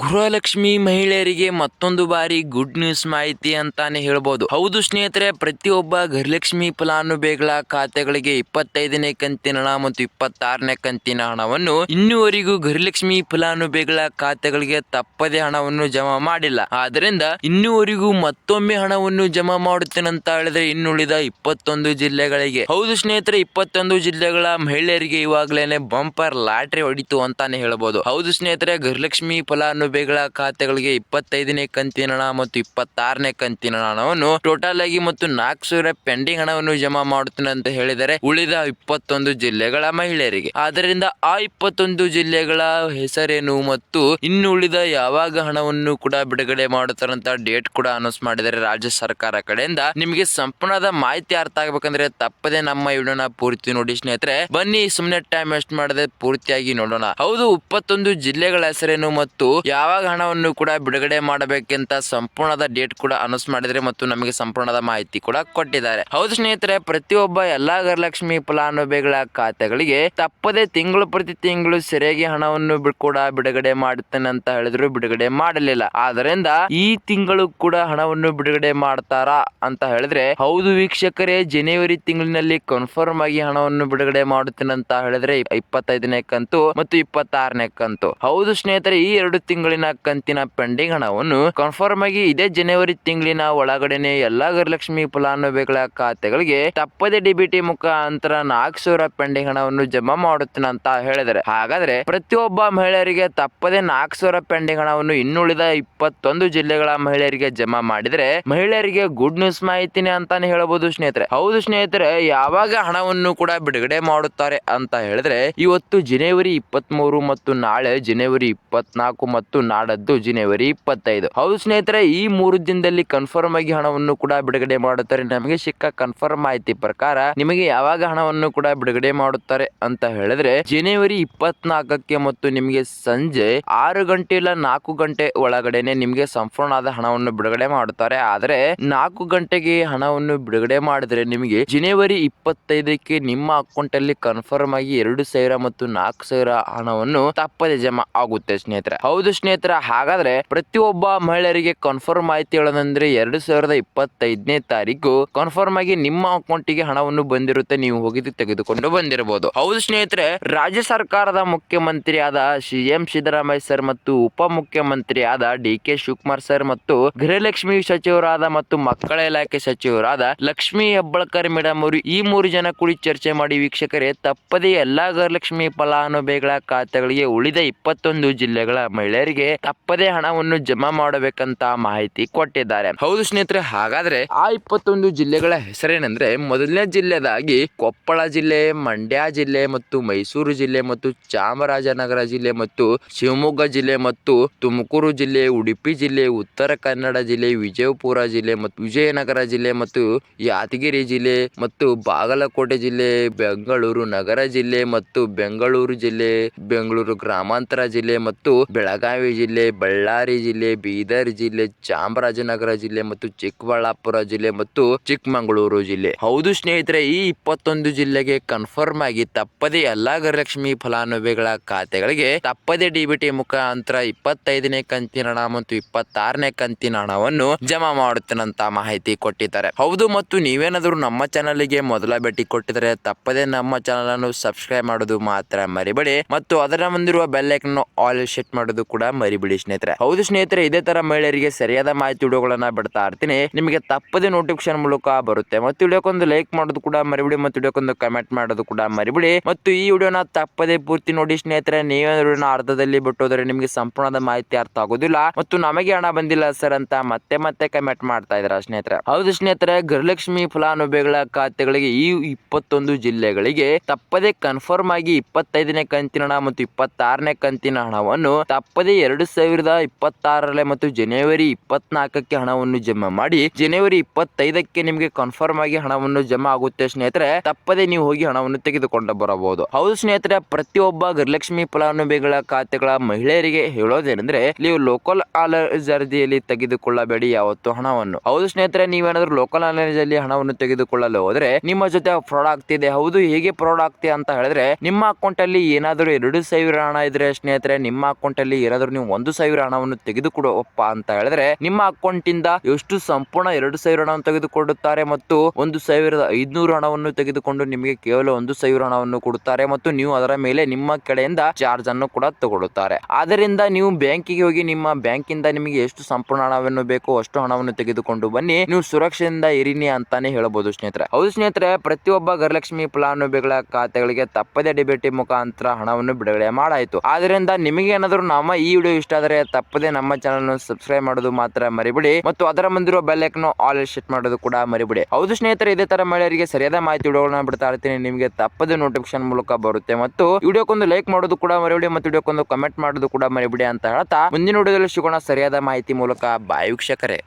ಗೃಹಲಕ್ಷ್ಮಿ ಮಹಿಳೆಯರಿಗೆ ಮತ್ತೊಂದು ಬಾರಿ ಗುಡ್ ನ್ಯೂಸ್ ಮಾಹಿತಿ ಅಂತಾನೆ ಹೇಳ್ಬೋದು. ಹೌದು ಸ್ನೇಹಿತರೆ, ಪ್ರತಿಯೊಬ್ಬ ಗೃಹಲಕ್ಷ್ಮಿ ಫಲಾನುಭವಿಗಳ ಖಾತೆಗಳಿಗೆ ಇಪ್ಪತ್ತೈದನೇ ಕಂತಿನ ಹಣ ಮತ್ತು ಇಪ್ಪತ್ತಾರನೇ ಕಂತಿನ ಹಣವನ್ನು ಇನ್ನುವರೆಗೂ ಗೃಹಲಕ್ಷ್ಮಿ ಫಲಾನುಭವಿಗಳ ಖಾತೆಗಳಿಗೆ ತಪ್ಪದೆ ಹಣವನ್ನು ಜಮಾ ಮಾಡಿಲ್ಲ. ಆದ್ದರಿಂದ ಇನ್ನುವರೆಗೂ ಮತ್ತೊಮ್ಮೆ ಹಣವನ್ನು ಜಮಾ ಮಾಡುತ್ತೇನೆ ಅಂತ ಹೇಳಿದ್ರೆ ಇನ್ನುಳಿದ ಇಪ್ಪತ್ತೊಂದು ಜಿಲ್ಲೆಗಳಿಗೆ. ಹೌದು ಸ್ನೇಹಿತರೆ, ಇಪ್ಪತ್ತೊಂದು ಜಿಲ್ಲೆಗಳ ಮಹಿಳೆಯರಿಗೆ ಇವಾಗಲೇನೆ ಬಂಪರ್ ಲಾಟ್ರಿ ಹೊಡಿತು ಅಂತಾನೆ ಹೇಳ್ಬೋದು. ಹೌದು ಸ್ನೇಹಿತರೆ, ಗೃಹಲಕ್ಷ್ಮಿ ಫಲಾನುಭವಿಗಳ ಖಾತೆಗಳಿಗೆ ಇಪ್ಪತ್ತೈದನೇ ಕಂತಿನ ಹಣ ಮತ್ತು ಇಪ್ಪತ್ತಾರನೇ ಕಂತಿನ ಹಣವನ್ನು ಟೋಟಲ್ ಆಗಿ ಮತ್ತು ನಾಲ್ಕು ಸಾವಿರ ಪೆಂಡಿಂಗ್ ಹಣವನ್ನು ಜಮಾ ಮಾಡುತ್ತೇನೆ ಅಂತ ಹೇಳಿದರೆ ಉಳಿದ ಇಪ್ಪತ್ತೊಂದು ಜಿಲ್ಲೆಗಳ ಮಹಿಳೆಯರಿಗೆ. ಆದ್ದರಿಂದ ಆ ಇಪ್ಪತ್ತೊಂದು ಜಿಲ್ಲೆಗಳ ಹೆಸರೇನು ಮತ್ತು ಇನ್ನು ಉಳಿದ ಯಾವಾಗ ಹಣವನ್ನು ಕೂಡ ಬಿಡುಗಡೆ ಮಾಡುತ್ತಾರಂತ ಡೇಟ್ ಕೂಡ ಅನೌನ್ಸ್ ಮಾಡಿದರೆ ರಾಜ್ಯ ಸರ್ಕಾರ ಕಡೆಯಿಂದ ನಿಮಗೆ ಸಂಪೂರ್ಣದ ಮಾಹಿತಿ ಅರ್ಥ ಆಗ್ಬೇಕಂದ್ರೆ ತಪ್ಪದೆ ನಮ್ಮ ವಿಡಿಯೋನ ಪೂರ್ತಿ ನೋಡಿ ಸ್ನೇಹಿತರೆ. ಬನ್ನಿ ಸುಮ್ಮನೆ ಟೈಮ್ ವೇಸ್ಟ್ ಮಾಡದೆ ಪೂರ್ತಿಯಾಗಿ ನೋಡೋಣ. ಹೌದು, ಇಪ್ಪತ್ತೊಂದು ಜಿಲ್ಲೆಗಳ ಹೆಸರೇನು ಮತ್ತು ಯಾವಾಗ ಹಣವನ್ನು ಕೂಡ ಬಿಡುಗಡೆ ಮಾಡಬೇಕಂತ ಸಂಪೂರ್ಣದ ಡೇಟ್ ಕೂಡ ಅನೌನ್ಸ್ ಮಾಡಿದರೆ ಮತ್ತು ನಮಗೆ ಸಂಪೂರ್ಣದ ಮಾಹಿತಿ ಕೂಡ ಕೊಟ್ಟಿದ್ದಾರೆ. ಹೌದು ಸ್ನೇಹಿತರೆ, ಪ್ರತಿಯೊಬ್ಬ ಎಲ್ಲಾ ಗೃಹಲಕ್ಷ್ಮಿ ಫಲಾನುಭವಿಗಳ ಖಾತೆಗಳಿಗೆ ತಪ್ಪದೆ ತಿಂಗಳು ಪ್ರತಿ ತಿಂಗಳು ಸರಿಯಾಗಿ ಹಣವನ್ನು ಕೂಡ ಬಿಡುಗಡೆ ಮಾಡುತ್ತೇನೆ ಅಂತ ಹೇಳಿದ್ರು ಬಿಡುಗಡೆ ಮಾಡಲಿಲ್ಲ. ಆದ್ರಿಂದ ಈ ತಿಂಗಳು ಕೂಡ ಹಣವನ್ನು ಬಿಡುಗಡೆ ಮಾಡ್ತಾರಾ ಅಂತ ಹೇಳಿದ್ರೆ, ಹೌದು ವೀಕ್ಷಕರೇ, ಜನವರಿ ತಿಂಗಳಿನಲ್ಲಿ ಕನ್ಫರ್ಮ್ ಆಗಿ ಹಣವನ್ನು ಬಿಡುಗಡೆ ಮಾಡುತ್ತೇನೆ ಅಂತ ಹೇಳಿದ್ರೆ ಇಪ್- ಇಪ್ಪತ್ತೈದನೇ ಕಂತು ಮತ್ತು ಇಪ್ಪತ್ತಾರನೇ ಕಂತು. ಹೌದು ಸ್ನೇಹಿತರೆ, ಈ ಎರಡು ತಿಂಗಳಿನ ಕಂತಿನ ಪೆಂಡಿಂಗ್ ಹಣವನ್ನು ಕನ್ಫರ್ಮ್ ಆಗಿ ಇದೇ ಜನವರಿ ತಿಂಗಳಿನ ಒಳಗಡೆನೆ ಎಲ್ಲಾ ಗೃಹಲಕ್ಷ್ಮಿ ಫಲಾನುಭವಿಗಳ ಖಾತೆಗಳಿಗೆ ತಪ್ಪದೆ ಡಿಬಿಟಿ ಮುಖಾಂತರ ನಾಲ್ಕು ಸಾವಿರ ಪೆಂಡಿಂಗ್ ಹಣವನ್ನು ಜಮಾ ಮಾಡುತ್ತೇನೆ ಅಂತ ಹೇಳಿದರೆ ಹಾಗಾದ್ರೆ ಪ್ರತಿಯೊಬ್ಬ ಮಹಿಳೆಯರಿಗೆ ತಪ್ಪದೆ ನಾಲ್ಕು ಸಾವಿರ ಪೆಂಡಿಂಗ್ ಹಣವನ್ನು ಇನ್ನುಳಿದ ಇಪ್ಪತ್ತೊಂದು ಜಿಲ್ಲೆಗಳ ಮಹಿಳೆಯರಿಗೆ ಜಮಾ ಮಾಡಿದ್ರೆ ಮಹಿಳೆಯರಿಗೆ ಗುಡ್ ನ್ಯೂಸ್ ಮಾಹಿತಿನೇ ಅಂತಾನೆ ಹೇಳಬಹುದು ಸ್ನೇಹಿತರೆ. ಹೌದು ಸ್ನೇಹಿತರೆ, ಯಾವಾಗ ಹಣವನ್ನು ಕೂಡ ಬಿಡುಗಡೆ ಮಾಡುತ್ತಾರೆ ಅಂತ ಹೇಳಿದ್ರೆ ಇವತ್ತು ಜನವರಿ ಇಪ್ಪತ್ತ್ ಮೂರು ಮತ್ತು ನಾಳೆ ಜನವರಿ ಇಪ್ಪತ್ನಾಲ್ಕು ಮತ್ತು ನಾಡದ್ದು ಜನವರಿ ಇಪ್ಪತ್ತೈದು. ಹೌದು ಸ್ನೇಹಿತರೆ, ಈ ಮೂರು ದಿನದಲ್ಲಿ ಕನ್ಫರ್ಮ್ ಆಗಿ ಹಣವನ್ನು ಕೂಡ ಬಿಡುಗಡೆ ಮಾಡುತ್ತಾರೆ. ನಮಗೆ ಸಿಕ್ಕ ಕನ್ಫರ್ಮ್ ಮಾಹಿತಿ ಪ್ರಕಾರ ನಿಮಗೆ ಯಾವಾಗ ಹಣವನ್ನು ಕೂಡ ಬಿಡುಗಡೆ ಮಾಡುತ್ತಾರೆ ಅಂತ ಹೇಳಿದ್ರೆ, ಜನವರಿ ಇಪ್ಪತ್ನಾಲ್ಕಕ್ಕೆ ಮತ್ತು ನಿಮಗೆ ಸಂಜೆ ಆರು ಗಂಟೆ ಇಲ್ಲ ನಾಲ್ಕು ಗಂಟೆ ಒಳಗಡೆನೆ ನಿಮಗೆ ಸಂಪೂರ್ಣವಾದ ಹಣವನ್ನು ಬಿಡುಗಡೆ ಮಾಡುತ್ತಾರೆ. ಆದರೆ, ನಾಲ್ಕು ಗಂಟೆಗೆ ಹಣವನ್ನು ಬಿಡುಗಡೆ ಮಾಡಿದ್ರೆ ನಿಮಗೆ ಜನವರಿ ಇಪ್ಪತ್ತೈದಕ್ಕೆ ನಿಮ್ಮ ಅಕೌಂಟ್ ಅಲ್ಲಿ ಕನ್ಫರ್ಮ್ ಆಗಿ ಎರಡು ಸಾವಿರ ಮತ್ತು ನಾಲ್ಕು ಸಾವಿರ ಹಣವನ್ನು ತಪ್ಪದೆ ಜಮಾ ಆಗುತ್ತೆ ಸ್ನೇಹಿತರೆ. ಹೌದು ಸ್ನೇಹಿತರೆ, ಹಾಗಾದ್ರೆ ಪ್ರತಿಯೊಬ್ಬ ಮಹಿಳೆಯರಿಗೆ ಕನ್ಫರ್ಮ್ ಆಯ್ತು ಹೇಳೋದಂದ್ರೆ ಎರಡು ಸಾವಿರದ ಇಪ್ಪತ್ತೈದನೇ ತಾರೀಕು ಕನ್ಫರ್ಮ್ ಆಗಿ ನಿಮ್ಮ ಅಕೌಂಟಿಗೆ ಹಣವನ್ನು ಬಂದಿರುತ್ತೆ, ನೀವು ಹೋಗಿದ್ದು ತೆಗೆದುಕೊಂಡು ಬಂದಿರಬಹುದು. ಹೌದು ಸ್ನೇಹಿತರೆ, ರಾಜ್ಯ ಸರ್ಕಾರದ ಮುಖ್ಯಮಂತ್ರಿಯಾದ ಸಿ ಎಂ ಸಿದ್ದರಾಮಯ್ಯ ಸರ್ ಮತ್ತು ಉಪ ಮುಖ್ಯಮಂತ್ರಿ ಆದ ಡಿ ಕೆ ಶಿವಕುಮಾರ್ ಸರ್ ಮತ್ತು ಗೃಹಲಕ್ಷ್ಮಿ ಸಚಿವರಾದ ಮತ್ತು ಮಕ್ಕಳ ಇಲಾಖೆ ಸಚಿವರಾದ ಲಕ್ಷ್ಮಿ ಹೆಬ್ಬಳ್ಕರ್ ಮೇಡಮ್ ಅವರು ಈ ಮೂರು ಜನ ಕೂಡಿ ಚರ್ಚೆ ಮಾಡಿ ವೀಕ್ಷಕರೇ, ತಪ್ಪದೇ ಎಲ್ಲಾ ಗೃಹಲಕ್ಷ್ಮಿ ಫಲಾನುಭವಿಗಳ ಖಾತೆಗಳಿಗೆ ಉಳಿದ ಇಪ್ಪತ್ತೊಂದು ಜಿಲ್ಲೆಗಳ ಮಹಿಳೆಯರಿಗೆ ತಪ್ಪದೇ ಹಣವನ್ನು ಜಮಾ ಮಾಡಬೇಕಂತ ಮಾಹಿತಿ ಕೊಟ್ಟಿದ್ದಾರೆ. ಹೌದು ಸ್ನೇಹಿತರೆ, ಹಾಗಾದ್ರೆ ಆ ಇಪ್ಪತ್ತೊಂದು ಜಿಲ್ಲೆಗಳ ಹೆಸರೇನೆಂದ್ರೆ ಮೊದಲನೇ ಜಿಲ್ಲೆದಾಗಿ ಕೊಪ್ಪಳ ಜಿಲ್ಲೆ, ಮಂಡ್ಯ ಜಿಲ್ಲೆ ಮತ್ತು ಮೈಸೂರು ಜಿಲ್ಲೆ ಮತ್ತು ಚಾಮರಾಜನಗರ ಜಿಲ್ಲೆ ಮತ್ತು ಶಿವಮೊಗ್ಗ ಜಿಲ್ಲೆ ಮತ್ತು ತುಮಕೂರು ಜಿಲ್ಲೆ, ಉಡುಪಿ ಜಿಲ್ಲೆ, ಉತ್ತರ ಕನ್ನಡ ಜಿಲ್ಲೆ, ವಿಜಯಪುರ ಜಿಲ್ಲೆ ಮತ್ತು ವಿಜಯನಗರ ಜಿಲ್ಲೆ ಮತ್ತು ಯಾದಗಿರಿ ಜಿಲ್ಲೆ ಮತ್ತು ಬಾಗಲಕೋಟೆ ಜಿಲ್ಲೆ, ಬೆಂಗಳೂರು ನಗರ ಜಿಲ್ಲೆ ಮತ್ತು ಬೆಂಗಳೂರು ಜಿಲ್ಲೆ, ಬೆಂಗಳೂರು ಗ್ರಾಮಾಂತರ ಜಿಲ್ಲೆ ಮತ್ತು ಬೆಳಗಾವಿ ಜಿಲ್ಲೆ, ಬಳ್ಳಾರಿ ಜಿಲ್ಲೆ, ಬೀದರ್ ಜಿಲ್ಲೆ, ಚಾಮರಾಜನಗರ ಜಿಲ್ಲೆ ಮತ್ತು ಚಿಕ್ಕಬಳ್ಳಾಪುರ ಜಿಲ್ಲೆ ಮತ್ತು ಚಿಕ್ಕಮಗಳೂರು ಜಿಲ್ಲೆ. ಹೌದು ಸ್ನೇಹಿತರೆ, ಈ ಇಪ್ಪತ್ತೊಂದು ಜಿಲ್ಲೆಗೆ ಕನ್ಫರ್ಮ್ ಆಗಿ ತಪ್ಪದೆ ಎಲ್ಲಾ ಗೃಹಲಕ್ಷ್ಮಿ ಫಲಾನುಭವಿಗಳ ಖಾತೆಗಳಿಗೆ ತಪ್ಪದೆ ಡಿಬಿಟಿ ಮುಖಾಂತರ ಇಪ್ಪತ್ತೈದನೇ ಕಂತಿನ ಹಣ ಮತ್ತು ಇಪ್ಪತ್ತಾರನೇ ಕಂತಿನ ಹಣವನ್ನು ಜಮಾ ಮಾಡುತ್ತೇನಂತ ಮಾಹಿತಿ ಕೊಟ್ಟಿದ್ದಾರೆ. ಹೌದು ಮತ್ತು ನೀವೇನಾದರೂ ನಮ್ಮ ಚಾನಲ್ಗೆ ಮೊದಲ ಭೇಟಿ ಕೊಟ್ಟಿದರೆ ತಪ್ಪದೆ ನಮ್ಮ ಚಾನಲ್ ಅನ್ನು ಸಬ್ಸ್ಕ್ರೈಬ್ ಮಾಡೋದು ಮಾತ್ರ ಮರಿಬೇಡಿ ಮತ್ತು ಅದರ ಬೆಲ್ ಐಕನ್ ಆಲ್ ಸೆಟ್ ಮಾಡೋದು ಕೂಡ ಮರಿಬೇಡಿ ಸ್ನೇಹಿತರೆ. ಹೌದು ಸ್ನೇಹಿತರೆ, ಇದೇ ತರ ಮಹಿಳೆಯರಿಗೆ ಸರಿಯಾದ ಮಾಹಿತಿ ವಿಡಿಯೋಗಳನ್ನ ಬಿಡ್ತಾ ಇರ್ತೀನಿ. ನಿಮಗೆ ತಪ್ಪದೆ ನೋಟಿಫಿಕೇಶನ್ ಮೂಲಕ ಬರುತ್ತೆ ಮತ್ತು ವಿಡಿಯೋಕೊಂದು ಲೈಕ್ ಮಾಡೋದು ಕೂಡ ಮರಿಬಿಡಿ ಮತ್ತು ವಿಡಿಯೋಕೊಂದು ಕಮೆಂಟ್ ಮಾಡೋದು ಕೂಡ ಮರಿಬಿಡಿ. ಮತ್ತು ಈ ವಿಡಿಯೋನ ತಪ್ಪದೆ ಪೂರ್ತಿ ನೋಡಿ ಸ್ನೇಹಿತರೆ, ನೀವೇ ಅರ್ಧದಲ್ಲಿ ಬಿಟ್ಟೋದ್ರೆ ನಿಮಗೆ ಸಂಪೂರ್ಣದ ಮಾಹಿತಿ ಅರ್ಥ ಆಗೋದಿಲ್ಲ. ಮತ್ತು ನಮಗೆ ಹಣ ಬಂದಿಲ್ಲ ಸರ್ ಅಂತ ಮತ್ತೆ ಮತ್ತೆ ಕಮೆಂಟ್ ಮಾಡ್ತಾ ಇದ್ರ ಸ್ನೇಹಿತರೆ. ಹೌದು ಸ್ನೇಹಿತರೆ, ಗೃಹಲಕ್ಷ್ಮಿ ಫಲಾನುಭವಿಗಳ ಖಾತೆಗಳಿಗೆ ಈ ಇಪ್ಪತ್ತೊಂದು ಜಿಲ್ಲೆಗಳಿಗೆ ತಪ್ಪದೆ ಕನ್ಫರ್ಮ್ ಆಗಿ ಇಪ್ಪತ್ತೈದನೇ ಕಂತಿನ ಹಣ ಮತ್ತು ಇಪ್ಪತ್ತಾರನೇ ಕಂತಿನ ಹಣವನ್ನು ತಪ್ಪದೆ ಎರಡು ಸಾವಿರದ ಇಪ್ಪತ್ತಾರರಲ್ಲಿ ಮತ್ತು ಜನವರಿ ಇಪ್ಪತ್ನಾಲ್ಕಕ್ಕೆ ಹಣವನ್ನು ಜಮಾ ಮಾಡಿ, ಜನವರಿ ಇಪ್ಪತ್ತೈದಕ್ಕೆ ನಿಮಗೆ ಕನ್ಫರ್ಮ್ ಆಗಿ ಹಣವನ್ನು ಜಮಾ ಆಗುತ್ತೆ ಸ್ನೇಹಿತರೆ. ತಪ್ಪದೆ ನೀವು ಹೋಗಿ ಹಣವನ್ನು ತೆಗೆದುಕೊಂಡು ಬರಬಹುದು. ಹೌದು ಸ್ನೇಹಿತರೆ, ಪ್ರತಿಯೊಬ್ಬ ಗೃಹಲಕ್ಷ್ಮಿ ಫಲಾನುಭವಿಗಳ ಖಾತೆಗಳ ಮಹಿಳೆಯರಿಗೆ ಹೇಳೋದೇನೆಂದ್ರೆ, ನೀವು ಲೋಕಲ್ ಅಲರ್ಜಿಯಲ್ಲಿ ತೆಗೆದುಕೊಳ್ಳಬೇಡಿ ಯಾವತ್ತು ಹಣವನ್ನು. ಹೌದು ಸ್ನೇಹಿತರೆ, ನೀವೇನಾದ್ರೂ ಲೋಕಲ್ ಅಲ್ಲಿ ಹಣವನ್ನು ತೆಗೆದುಕೊಳ್ಳಲು ಹೋದ್ರೆ, ನಿಮ್ಮ ಜೊತೆ ಫ್ರಾಡ್ ಆಗ್ತಿದೆ. ಹೌದು, ಹೇಗೆ ಫ್ರಾಡ್ ಆಗ್ತಿದೆ ಅಂತ ಹೇಳಿದ್ರೆ, ನಿಮ್ಮ ಅಕೌಂಟ್ ಅಲ್ಲಿ ಏನಾದರೂ ಎರಡು ಸಾವಿರ ಹಣ ಇದ್ರೆ ಸ್ನೇಹಿತರೆ, ನಿಮ್ಮ ಅಕೌಂಟ್ ಅಲ್ಲಿ ಏನಾದ್ರು ನೀವು ಒಂದು ಸಾವಿರ ಹಣವನ್ನು ತೆಗೆದುಕೊಡುವಪ್ಪ ಅಂತ ಹೇಳಿದ್ರೆ ನಿಮ್ಮ ಅಕೌಂಟ್ ಇಂದ ಎಷ್ಟು ಸಂಪೂರ್ಣ ಎರಡು ಸಾವಿರ ಹಣವನ್ನು ತೆಗೆದುಕೊಡುತ್ತಾರೆ ಮತ್ತು ಒಂದು ಸಾವಿರದ ಐದುನೂರು ಹಣವನ್ನು ತೆಗೆದುಕೊಂಡು ನಿಮಗೆ ಕೇವಲ ಒಂದು ಸಾವಿರ ಹಣವನ್ನು ಕೊಡುತ್ತಾರೆ ಮತ್ತು ನೀವು ಅದರ ಮೇಲೆ ನಿಮ್ಮ ಕಡೆಯಿಂದ ಚಾರ್ಜ್ ಅನ್ನು ಕೂಡ ತಗೊಳ್ಳುತ್ತಾರೆ. ಆದ್ದರಿಂದ ನೀವು ಬ್ಯಾಂಕಿಗೆ ಹೋಗಿ ನಿಮ್ಮ ಬ್ಯಾಂಕಿಂದ ನಿಮಗೆ ಎಷ್ಟು ಸಂಪೂರ್ಣ ಹಣವನ್ನು ಬೇಕೋ ಅಷ್ಟು ಹಣವನ್ನು ತೆಗೆದುಕೊಂಡು ಬನ್ನಿ. ನೀವು ಸುರಕ್ಷೆಯಿಂದ ಇರಿನಿ ಅಂತಾನೆ ಹೇಳಬಹುದು ಸ್ನೇಹಿತರೆ. ಹೌದು ಸ್ನೇಹಿತರೆ, ಪ್ರತಿಯೊಬ್ಬ ಗರಲಕ್ಷ್ಮಿ ಫಲಾನುಭವಿಗಳ ಖಾತೆಗಳಿಗೆ ತಪ್ಪದೆ ಡಿಬಿಟಿ ಮುಖಾಂತರ ಹಣವನ್ನು ಬಿಡುಗಡೆ ಮಾಡಾಯಿತು. ಆದ್ರಿಂದ ನಿಮಗೆ ಏನಾದರೂ ನಮ್ಮ ಈ ವಿಡಿಯೋ ಇಷ್ಟ ಆದರೆ ತಪ್ಪದೆ ನಮ್ಮ ಚಾನಲ್ ಸಬ್ಸ್ಕ್ರೈಬ್ ಮಾಡೋದು ಮಾತ್ರ ಮರಿಬಿಡಿ. ಮತ್ತು ಅದರ ಮುಂದಿರುವ ಬೆಲ್ ಐಕನ್ ಆಲ್ ಸೆಟ್ ಮಾಡೋದು ಕೂಡ ಮರಿಬಿಡಿ. ಹೌದು ಸ್ನೇಹಿತರೆ, ಇದೇ ತರ ಮಹಿಳೆಯರಿಗೆ ಸರಿಯಾದ ಮಾಹಿತಿ ವಿಡಿಯೋಗಳನ್ನ ಬಿಡ್ತಾ ಇರ್ತೀನಿ. ನಿಮಗೆ ತಪ್ಪದೆ ನೋಟಿಫಿಕೇಶನ್ ಮೂಲಕ ಬರುತ್ತೆ. ಮತ್ತು ವಿಡಿಯೋಕ್ಕೊಂದು ಲೈಕ್ ಮಾಡೋದು ಕೂಡ ಮರಿಬಿಡಿ ಮತ್ತು ವಿಡಿಯೋಕ್ಕೊಂದು ಕಮೆಂಟ್ ಮಾಡೋದು ಕೂಡ ಮರಿಬಿಡಿ ಅಂತ ಹೇಳ್ತಾ ಮುಂದಿನ ವಿಡಿಯೋದಲ್ಲಿ ಸಿಗೋಣ ಸರಿಯಾದ ಮಾಹಿತಿ ಮೂಲಕ. ಬಾಯ್ ವೀಕ್ಷಕರೇ.